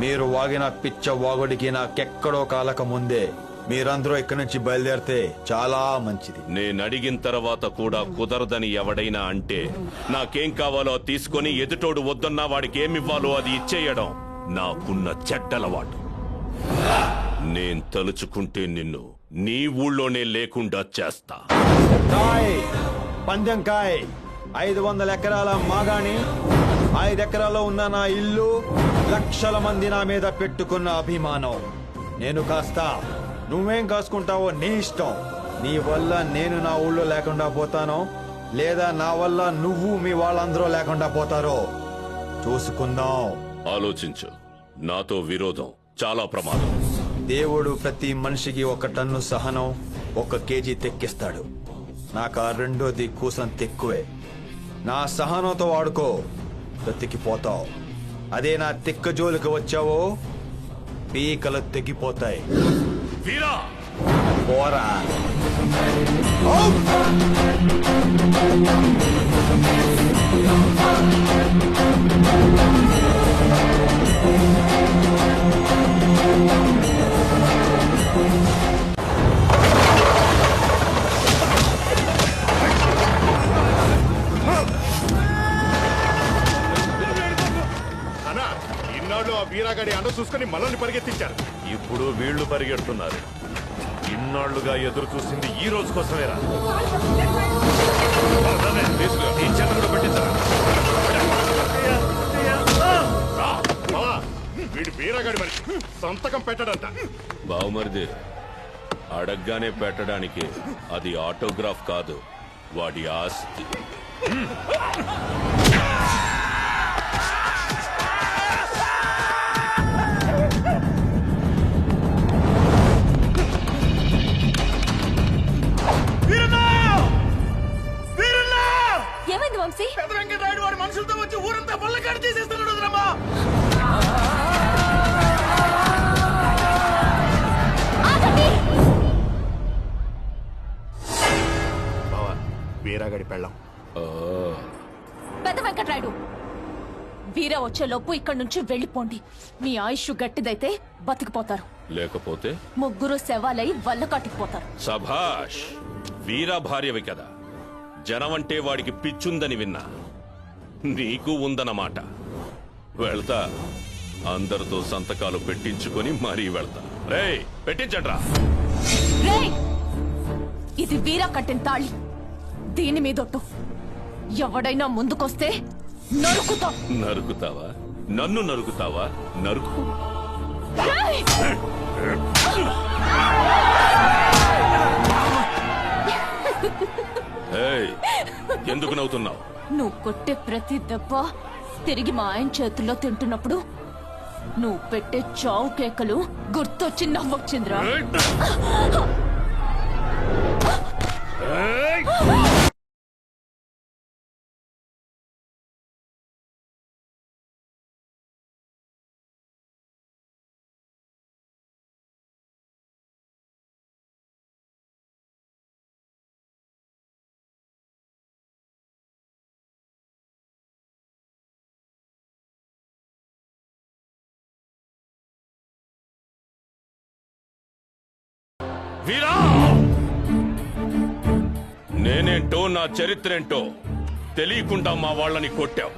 మీరు వాగిన పిచ్చ వాగుడికి నాకెక్కడో కాలక ముందే మీరందరూ ఇక్కడి నుంచి బయలుదేరితే చాలా మంచిది. నేను అడిగిన తర్వాత కూడా కుదరదని ఎవడైనా అంటే నాకేం కావాలో తీసుకొని ఎదుటోడు వద్దన్నా వాడికి ఏమివ్వాలో అది ఇచ్చేయడం నాకున్న చెడ్డలవాటు. నేను తలుచుకుంటే నిన్ను నీ ఊళ్ళోనే లేకుండా చేస్తా. పందెం కాయ్ ఐదు వందల ఎకరాల మాగాణి ఐదు ఎకరాల్లో ఉన్న నా ఇల్లు లక్షల మంది నా మీద పెట్టుకున్న అభిమానం. నేను కాస్తా నువ్వేం కాసుకుంటావో నీ ఇష్టం. నీ వల్ల నేను నా ఊళ్ళో లేకుండా పోతానో లేదా నా వల్ల నువ్వు మీ వాళ్ళందరూ లేకుండా పోతారో చూసుకుందాం. ఆలోచించు. నాతో విరోధం చాలా ప్రమాదం. దేవుడు ప్రతి మనిషికి ఒక టన్ను సహనం ఒక కేజీ తెక్కిస్తాడు. నాకు ఆ రెండోది కూసం తెక్కువే నా సహనంతో వాడుకో. బ్రతికిపోతావు. అదే నా తిక్క జోలికి వచ్చావో? పీకలు తెగిపోతాయి. వీరా! పోరా. వీరాగడి అండ చూసుకుని మనల్ని పరిగెత్తించారు. ఇప్పుడు వీళ్ళు పరిగెడుతున్నారు. ఇన్నాళ్ళుగా ఎదురు చూసింది ఈ రోజు కోసమేరా. ఈ పెట్టించరా. వీడు వీరాగడి సంతకం పెట్టడంట. బావుమరిది అడగ్గానే పెట్టడానికి అది ఆటోగ్రాఫ్ కాదు వాడి ఆస్తి. పెళ్ళం ఆ, పెద్ద వెంకట్రాయుడు వీర వచ్చేలోపు ఇక్కడి నుంచి వెళ్ళిపోండి. మీ ఆయుష్ గట్టిదైతే బతికిపోతారు. లేకపోతే? ముగ్గురు శవాలై వల్ల కట్టుకుపోతారు సభాష్ వీరా భార్యవి కదా. జనమంటే వాడికి పిచ్చుందని విన్నా. నీకు ఉందన్నమాట. వెళ్తా. అందరితో సంతకాలు పెట్టించుకొని మరీ వెళ్తా. రేయ్ పెట్టించండ్రా రేయ్! ఇది వీర కట్టిన తాళి. దీని మీదొట్టు ఎవడైనా ముందుకొస్తే నరుకుతా. నరుకుతావా? నన్ను నరుకుతావా? నరుకు. ఎందుకు నవ్వుతున్నావు? నువ్వు కొట్టే ప్రతి దెబ్బ తిరిగి మా ఆయన చేతుల్లో తింటున్నప్పుడు నువ్వు పెట్టే చావు కేకలు గుర్తొచ్చి నవ్వొచ్చిందిరా. వీరా! నేనేంటో నా చరిత్రేంటో తెలియకుండా మా వాళ్ళని కొట్టావు.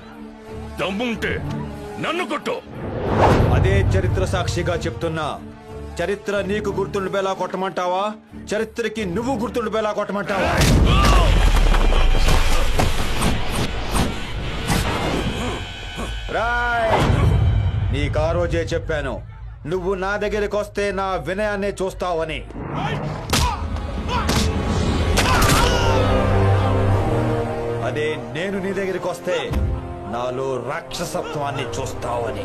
దమ్ముంటే నన్ను కొట్టు. అదే చరిత్ర సాక్షిగా చెప్తున్నా. చరిత్ర నీకు గుర్తుండిపోయేలా కొట్టమంటావా? చరిత్రకి నువ్వు గుర్తుండిపోయేలా కొట్టమంటావా? రాయ్! నీకు ఆ రోజే చెప్పాను. నువ్వు నా దగ్గరికి వస్తే నా వినయాన్ని చూస్తావని. అదే నేను నీ దగ్గరికి వస్తే నాలో రాక్షసత్వాన్ని చూస్తావని.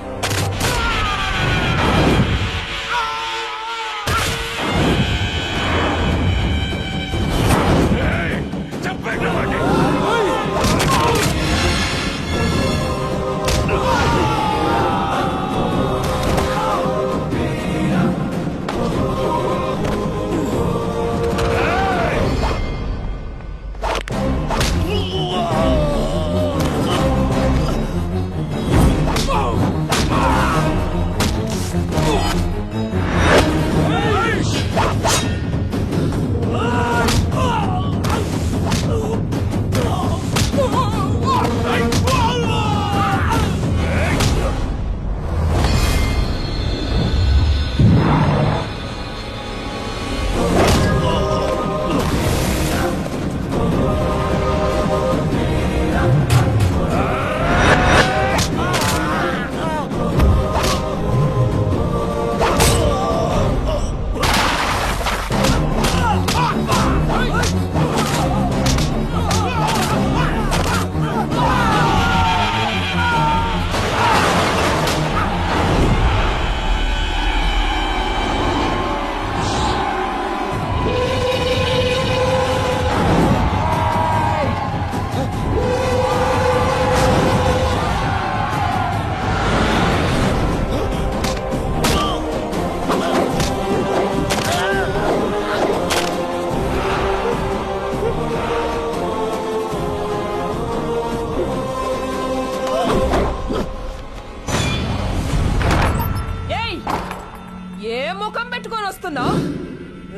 వస్తున్నావు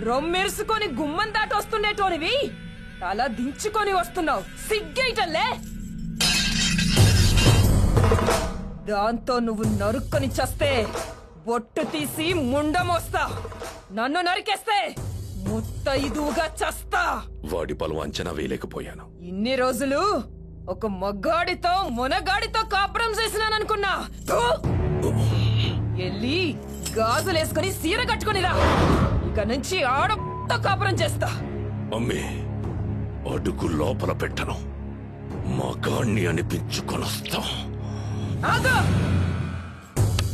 రొమ్మెరుసుకొని గుమ్మం దాటి వస్తుండేటోనివి? తల దించుకొని వస్తున్నావు. సిగ్గేయటంలే దాంతో నువ్వు నరుక్కొని చస్తే బొట్టు తీసి ముండమోస్తా నన్ను నరికేస్తే ముత్తైదుగా చస్తా. వాడి బలం అంచనా వేయలేకపోయాను. ఇన్ని రోజులు ఒక మగ్గాడితో మొనగాడితో కాపురం చేసినాననుకున్నా! ఎల్లి గాజులేసుకొని సీర కట్టుకునిరా ఇక నుంచి ఆడతో కాపురం చేస్తా. అమ్మే అడుగు లోపల పెట్టను. మగాణ్ణి అనిపించుకొనొస్తాం. ఆగు!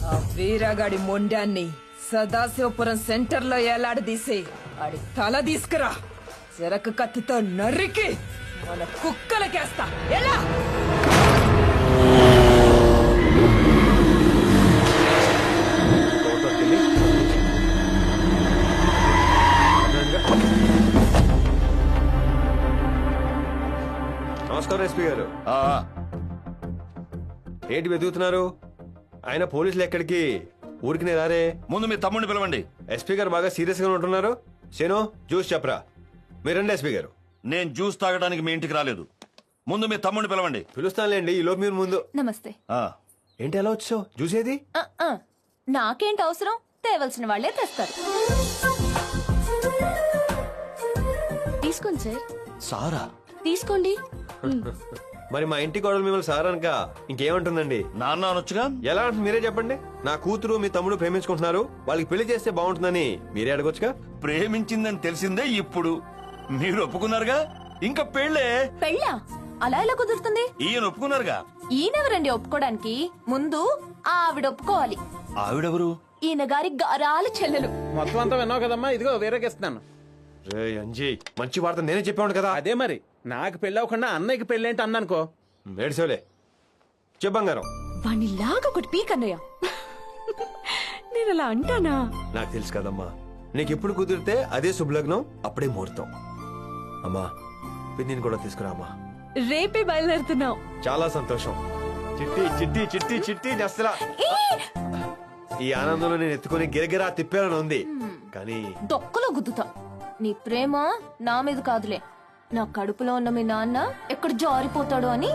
ఆ వీరగాడి మొండాన్ని సదాశివపురం సెంటర్లో ఏలాడదీసి ఆడి తల తీసుకురా. చెరకు కత్తితో నరికి మన కుక్కలకేస్తా. ఎలా? నమస్కారం ఎస్పీ గారు? ఏంటి వెతుకుతున్నారు ఆయన పోలీసులు ఎక్కడికి? ఊరికి రారే? ముందు మీ తమ్ముడిని పిలవండి. ఎస్పీ గారు బాగా సీరియస్గా ఉంటున్నారు. శను జ్యూస్ చెప్పరా? మీరండి ఎస్పీ గారు. నేను జ్యూస్ తాగడానికి మీ ఇంటికి రాలేదు. ముందు మీ తమ్ముడిని పిలవండి. పిలుస్తానులేండి ఈ లోపు మీరు ముందు. నమస్తే. ఆ, ఏంటి ఎలా వచ్చావు? జ్యూస్ ఏది? ఆ, ఆ. నాకేంటి అవసరం? తేవలసిన వాళ్ళే తెస్తారు. తీసుకోండి సార్. సారా? తీసుకోండి. మరి మా ఇంటి కోడలు మిమ్మల్ని సార్ అనక ఇంకేమంటుందండి? నాన్న అనొచ్చుగా? ఎలా అంటుంది మీరే చెప్పండి. నా కూతురు మీ తమ్ముడు ప్రేమించుకుంటున్నారు. వాళ్ళకి పెళ్ళి చేస్తే బాగుంటుందని మీరే అడగొచ్చుగా? ప్రేమించిందని తెలిసిందే ఇప్పుడు. మీరు ఒప్పుకున్నారుగా? ఇంకా పెళ్ళే? పెళ్ళా? అలా ఎలా కుదురుతుంది? ఈయన ఒప్పుకున్నారుగా? ఈయనెవరండి ఒప్పుకోవడానికి? ముందు ఆవిడ ఒప్పుకోవాలి. ఆవిడెవరు? ఈయన గారి గారాలు చెల్లెలు. మొత్తం అంతా విన్నావు కదమ్మా? ఇదిగో వేరేకిస్తున్నాను రే అంజీ మంచి వార్త నేనే చెప్పాను కదా? అదే మరి. నాకు పెళ్ళి అవ్వకుండా అన్నయ్యకి పెళ్ళి ఏంటి అన్నానుకో ఏడ్సేవలే చెప్పు బంగారం. వాణ్ణి లాగా ఒకటి పీకన్నయ్య. నేను అలా అంటానా? నాకు తెలుసు కదమ్మా. నీకు ఎప్పుడు కుదిరితే అదే శుభలగ్నం అప్పుడే ముహూర్తం. అమ్మా పిన్నిని కూడా తీసుకురా అమ్మా. రేపే బయలుదేరుతున్నావు. చాలా సంతోషం. చిట్టి చిట్టి చిట్టి చిట్టి అసలు ఈ ఆనందంలో నేను ఎత్తుకొని గిరగిరా తిప్పాలని ఉంది. కానీ దొక్కలో గుద్దుతా. నీ ప్రేమ నా మీద కాదులే. నా కడుపులో ఉన్న మీ నాన్న ఎక్కడ జారిపోతాడు అని